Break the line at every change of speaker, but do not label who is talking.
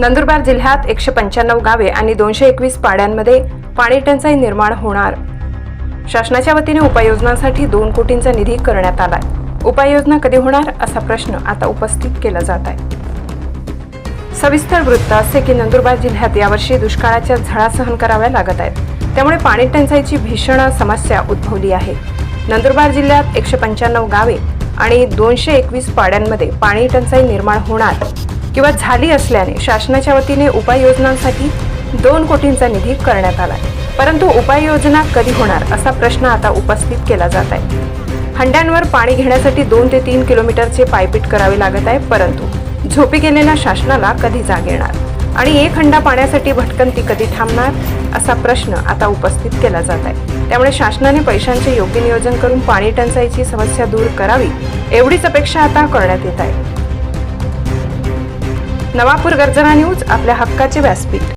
नंदुरबार जिल्ह्यात एकशे पंच्याण्णव गावे आणि दोनशे एकवीस पाड्यांमध्ये पाणी टंचाई निर्माण होणार. शासनाच्या वतीने उपाययोजनांसाठी दोन कोटींचा निधी करण्यात आलाय. उपाययोजना कधी होणार असा प्रश्न आता उपस्थित केला जात आहे. सविस्तर वृत्त असे की नंदुरबार जिल्ह्यात यावर्षी दुष्काळाच्या झळा सहन कराव्या लागत आहेत. त्यामुळे पाणी टंचाईची भीषण समस्या उद्भवली आहे. नंदुरबार जिल्ह्यात एकशे पंच्याण्णव गावे आणि दोनशे एकवीस पाड्यांमध्ये पाणी टंचाई निर्माण होणार. किंवा झाली असल्याने शासनाच्या वतीने उपाययोजनांसाठी दोन कोटींचा निधी करण्यात आला परंतु उपाययोजना कधी होणार असा प्रश्न आता उपस्थित केला जात आहे. हंड्यांवर पाणी घेण्यासाठी दोन ते तीन किलोमीटरचे पायपीट करावे लागत आहे परंतु झोपी गेलेल्या शासनाला कधी जाग येणार? आणि एक हंडा पाण्यासाठी भटकंती कधी थांबणार? असा प्रश्न आता उपस्थित केला जात आहे. त्यामुळे शासनाने पैशांचे योग्य नियोजन करून पाणी टंचाईची समस्या दूर करावी एवढीच अपेक्षा आता करण्यात येत आहे. नवापूर गर्जना न्यूज आपल्या हक्काचे व्यासपीठ.